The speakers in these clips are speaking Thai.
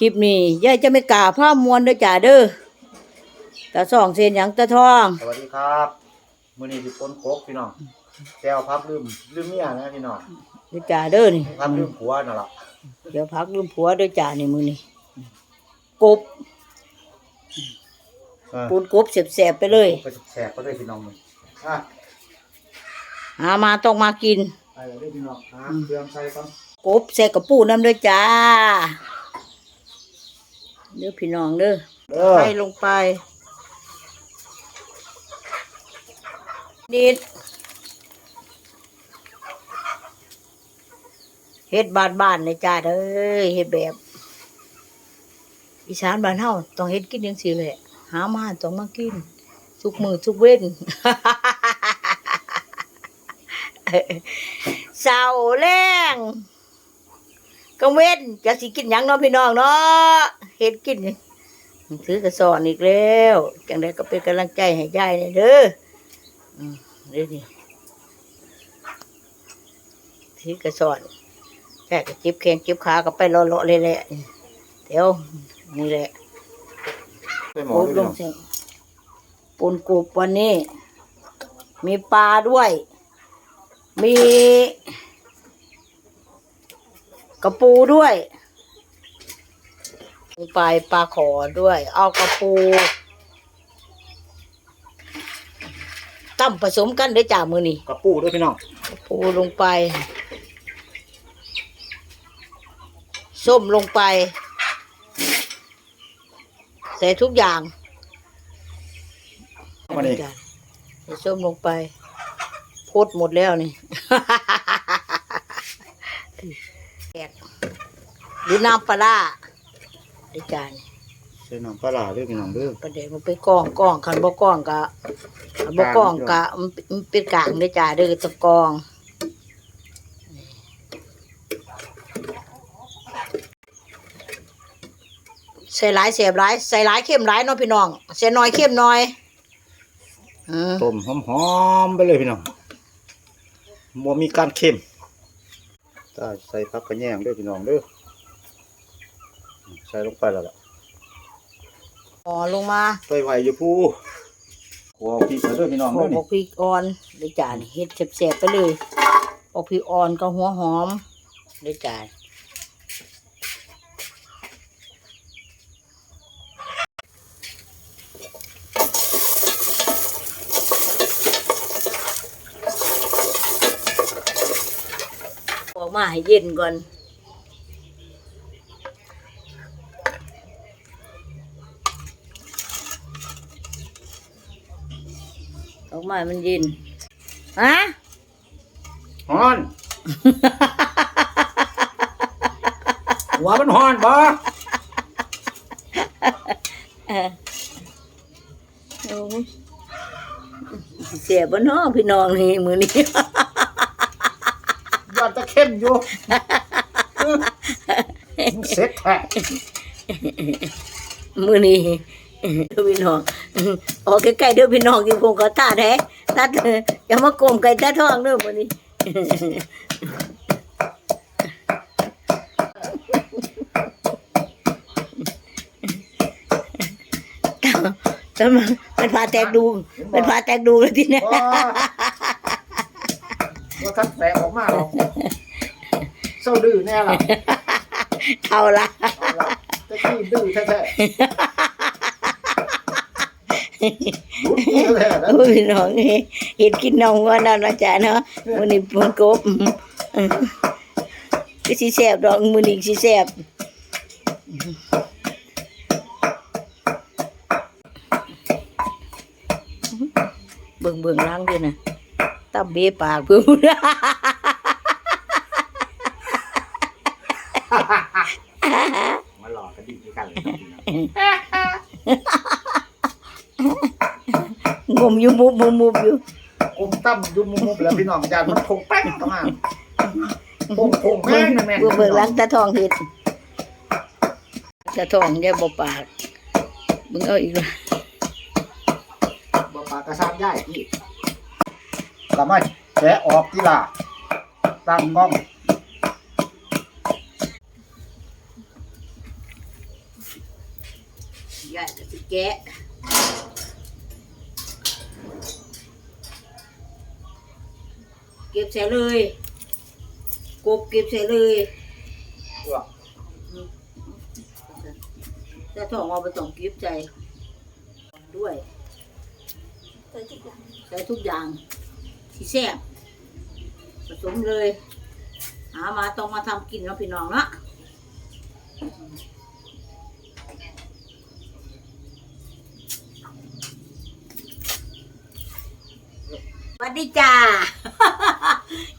คลิปนี้ยายจะไม่กล่าวผ้ามวนเด้อจ้าเด้อตาสองเซนหยังตาทอง สวัสดีครับมื้อนี้สิปนโคกพี่น้องแก้วพับลืมลืมเมียนะพี่น้องเด้อจ้าเด้อนี่พับลืมผัวนั่นล่ะเดี๋ยวพักลืมผัวเด้อจ้านี่มื้อนี้กบเออปูนกบแสบๆไปเลย ไปแสบก็ได้พี่น้องมึงอะหามาต้องมากิน ไปเลยเด้อพี่น้องหาเครื่องใส่ก่อน กบใส่กระปูน้ำเด้อจ้า เด้อพี่น้องเด้อเด้อใส่ลงไป นิด เฮ็ดบ้านบ้านๆเลยจ้าเด้อเฮ็ดแบบ อีสานบ้านเฮาต้องเฮ็ดกินจังซี่แหละหามาต้องมากินทุกมือทุกเว้นเศร้าแรง กังเว้นจะสิกินหยังเนาะพี่น้องเนาะเฮ็ดกินนี่ถือกระสอนอีกแล้วจังไดก็เป็นกำลังใจให้ยายเนี่ยเด้ออืมเด้อนี่ถือกระสอนแค่ก็จิบแขนจิบขาก็ไปเลาะๆเลยแหละเดี๋ยวนี่แหละใส่หมอปูด้วยลพี่น้องงเสียงปูนกรุบวันนี้ มีปลาด้วย มี กระปูด้วยมีปลายปลาขอด้วย เอากระปูตั้มผสมกันเด้อจ้ามือนี่กระปูด้วยพี่น้องกระปูลงไป ส้มลงไปใส่ทุกอย่างมานี่ใส่ส้มลงไปพดหมดแล้วนี่ แกะหรือน้ำปลาร้าได้จานใส่น้ำปลาร้าด้วยพี่น้องเด้อประเดี๋ยวมันไปกล้องกล้องคันบ่กล้องกะคันบ่กล้องกะมันมันเป็นกลางได้จ่าเด้อตะกล้องใส่หลายเสียบหลายใส่หลายเข้มหลายเนาะพี่น้องใส่น้อยเข้มน้อยอืมต้มหอมๆไปเลยพี่น้องบ่มีการเค็ม ใส่ใส่ผักกระแยงด้วยพี่น้องเด้อใส่ลงไปแล้วล่ะห่อลงมาใส่ไว้อยู่ผู้หัวพริกมาด้วยพี่น้องห่อเด้อบอกนี่พริกอ่อนได้จานเฮ็ดแซ่บๆไปเลยบอกพริกอ่อนก็หัวหอมได้จาน มาให้เย็นก่อนออกมาให้มันเย็นฮะฮ้อน หัวมันฮ้อนบ่โอ้ยเสียบนน้อพี่น้องนี่มือนี้ย อดจะเข้มอยู่เสร็จแท้มือนี้พี่น้องออกใกล้ๆเด้อพี่น้องกินโกงกระตาแท้ตัดอย่ามาโกงไก่ตาทองเด้อมือนี้แต่มันมันพาแตกดู มันพาแตกดูเลยทีเนี้ยว้าว่าท่านแตกออกมาหรอก เศร้าดื้อแน่ล่ะเอาละเอาล่ะตะกี้ดื้อแท้ๆดุแท้ๆนะโอ้ยพี่น้องเอ้ยเห็ดกินนองว่านั่นว่าจ้ะเนาะมื้อนี้เพิ่นกบอืมก็สิแซ่บดอกมื้อนี้สิแซ่บเบิ่งเบิ่งล้างด้วยนะตำเบะปากเพิ่น มาหลอกกันดีด้วยกันงมอยู่มุบมุบมุบอยู่กลมตั้มยุ่มมุมๆแล้วพี่น้องจานมันคงแป้งต้องมาคงคงแม่เบิ่งงแม่งเบิ่งเบิ่งล้างตาทองเฮ็ดตาทองอย่าบ่ปากเบิ่งเอาอีกละบ่ปากกระซานได้พี่สามารถแกะออกกีฬาตั้งกล้อง แกะเก็บใส่เลยกบเก็บใส่เลยถ้าท้องเอาไปต้องเก็บใจ ด้วยใส่ทุกอย่างใส่ทุกอย่างที่แซ่บผสมเลย หามาต้องมาทำกินเนาะพี่น้องเนาะ วัสดีจ้า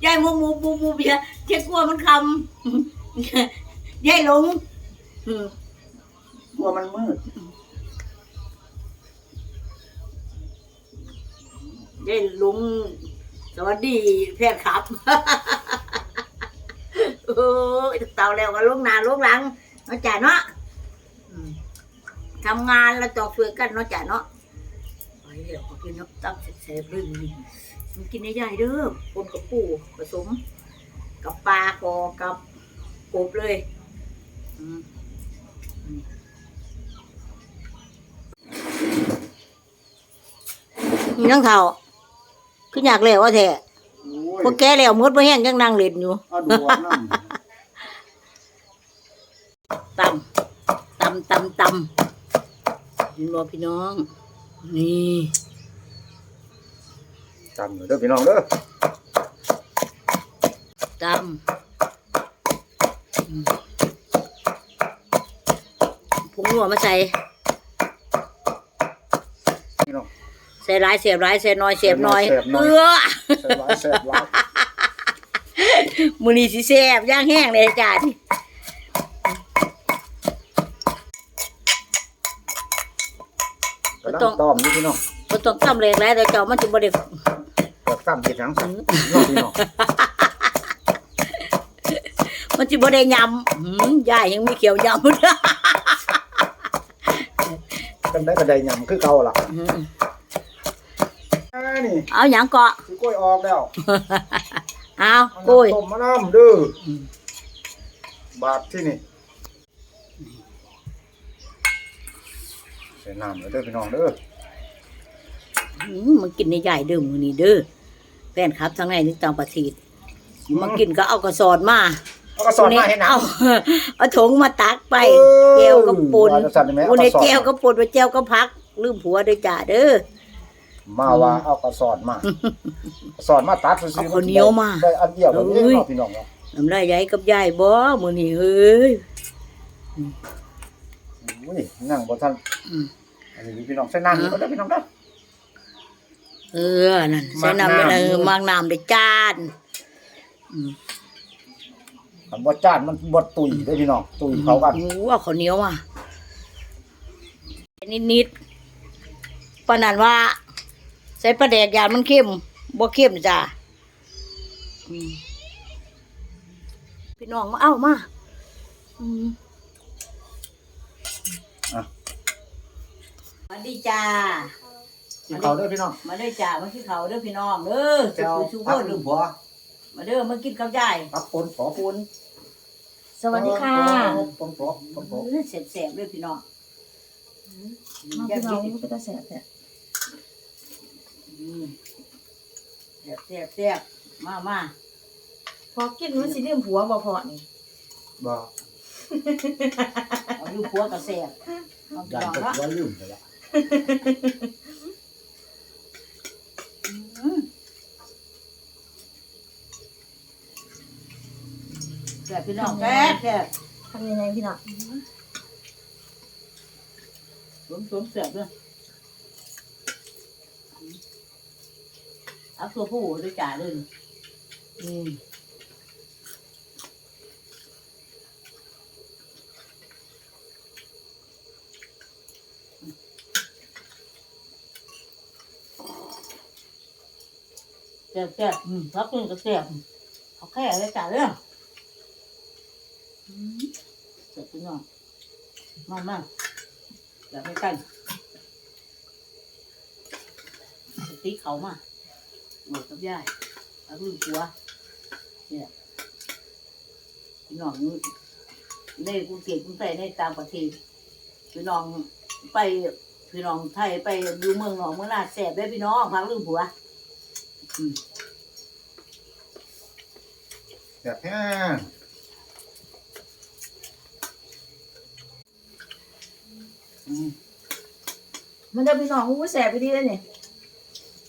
ยายมูมูมูมูเบียเจ๊กลัวมันคำยายหลงอืมกลัวมันมืดยายหลงสวัสดีแพทย์ครับโอ้ยเต่าแล้วก็ลุกหนาลุกหลังเนาะจ่าเนาะอืมทำงานแล้วต้องช่วยกันเนาะจ่าเนาะ ไปเดี๋ยวขอกินน้ำตั้งเสร็จๆเลยนี่มันกินได้ใหญ่เด้อคนกับปูผสม กับปลาคอกับกบเลยอืมยังเท่าคืออยากแล้วว่าแท้โอ้ยพวกแกแล้วมดบ่แห้งยังนั่งเล่นอยู่เอาดูว่าน้ตำตำตำตำเห็นบ่พี่น้อง นี่ำจำเด้อพี่น้องเด้อตำอืมผงนัวมาใส่พี่น้องใส่หลายเสียบหลายใส่น้อยเสียบน้อยเสียบน้อยเออแซ่บหลายแซ่บหลายมื้อนี้สิแซ่บย่างแห้งเลยจ้านี่กำลังต้อมนี่พี่น้องบ่ต้องตำเล็กหลายแต่เจ้ามันสิบ่ได้เกิดตั้มเห็ดหยังสิน้องพี่น้องมันสิบ่ได้ยำหืมยายยังมีเขียวยำจังได้กระไดยำคือเก่าล่ะอืมอ่านี่เอาหยังเกาะสิกล้วยออกแล้วเอาเอาโอ้ยน้ำต้มมะน้ำเด้ออมบาทที่นี่ใส่น้ำเลยเด้อพี่น้องเด้ออืมมันกินในใหญ่เด้อมื้อนี้เด้อ แฟนครับทั้งในนี่ต่างประเทศมากินก็เอากระสอนมาเอากระสอนมาให้น้ำเอาเอาถุงมาตักไปเออเจวกับปุนว่าจะสั่นได้ไหมปุนในเอากระสอนเจวกับปุนไปเจวกับพัก ลืมผัวเด้อจ้าเด้อมาว่าเอากระสอนมากระสอนมาตัดซื้อๆเอาข้าวเหนียวมาได้อันเดียวแบบนี้เอ้ยเนาะพี่น้องเนาะน้ำลายใหญ่กับยายบ่มื้อนี้เฮ้ยอุ้ยนั่งบ่ทันอืมอันนี้พี่น้องใส่น้ำนี่ก็ได้พี่น้องเด้อ เออนั่นใส่น้ำไปเลยมากน้ำได้จานอืมคันบ่จานมันบ่ตุยเด้อพี่น้องตุยเขากันโอ้เอาข้าวเหนียวมานิดๆปานนั้นว่า ใส่ปลาแดกยานมันเข้มบ่เข้มจ้าอืมพี่น้องมาเอามาอืมอะสวัสดีจ้า กินเขาวเด้อพี่น้องมาเด้อจ้ามากินข้าวเด้อพี่น้องเด้อเจ้าสุขพักนลืมหัวมาเด้อมากินกับยายพักปนขอปนสวัสดีค่ะปนปนปนปนเออแซ่บๆเด้อพี่น้องมาอยาพี่กน้องกินก็จะแสบแต่อืมแซ่บๆแซ่บมามาพอกินมันสิเรื่องผัวบ่พอนี่บ่เอาอยู่ผัวก็แซ่บเอาพี่ยันน้องจะเนาะว่าลืมไปละ อืมแซ่บพี่น้องแซ่บแซ่บทำยังไงพี่น้องสวมสวมแซ่บเด้อเอาตัวผู้ด้วยจ้าเลยอืมแซ่บแซ่บอืมรับเงินก็แซ่บเอาแค่เลยจ้าเด้ออืมแซ่บพี่น้อง มามาอยากให้กันตีเขามาหมดกับยายเอาลูกหัวเนี่ยพี่น้องนี่ในกรุงเทพกรุงเทพในต่างประเทศพี่น้องไปพี่น้องไทยไปอยู่เมืองหนอกเมืองนาแสบได้พี่น้องพักลืมผัวแบบแห้ง มมันจะพี่น้องอู้แสบไปดีเลยเนี่ย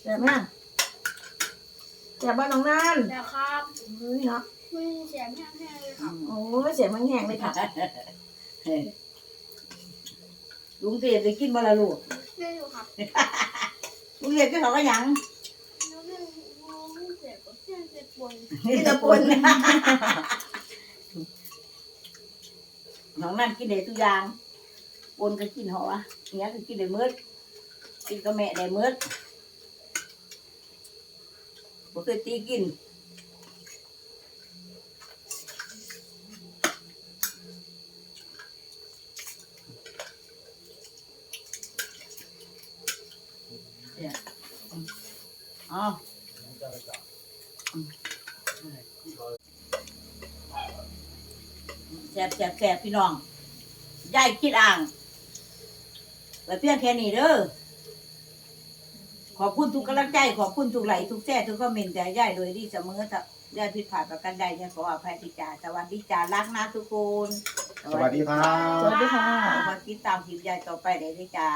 แสบมากแสบบ้านน้องนั่นแล้วครับเฮ้ยเนาะไม่มีเสียงแห้งๆเลยครับโอ้ยเสียงมันแห้งเลยค่ะลุงเทพได้กินบ่ละลูกไม่รู้ครับลุงเทพกินเขาก็หยังแล้วเรื่องรู้เสียงกับเสียงเจ็บปวดนี่ตะปนน้องนั่นกินได้ทุกอย่างป นก็กินหอเนี้ยก็กินได้มืดกินก็แม่ได้มืดบ่เคยตีกินเนี่ยเอ๋อแสบแสบแสบพี่น้องยายคิดอ่าง ไว้เพียงแค่นี้เด้อขอบคุณทุกกำลังใจ ขอบคุณทุกไหลค์ทุกแซ่ทุกคอมเมนต์แต่ยายโดยที่เสมอถ้ายายผิดพลาดประกันใดยังขออภัยที่จ่าสวัสดีจ่ารักนะทุกคนสวัสดีครัสบวัสดีค่ะ ขอติดตามคลิปยายต่อไปเลยด้วยจ้า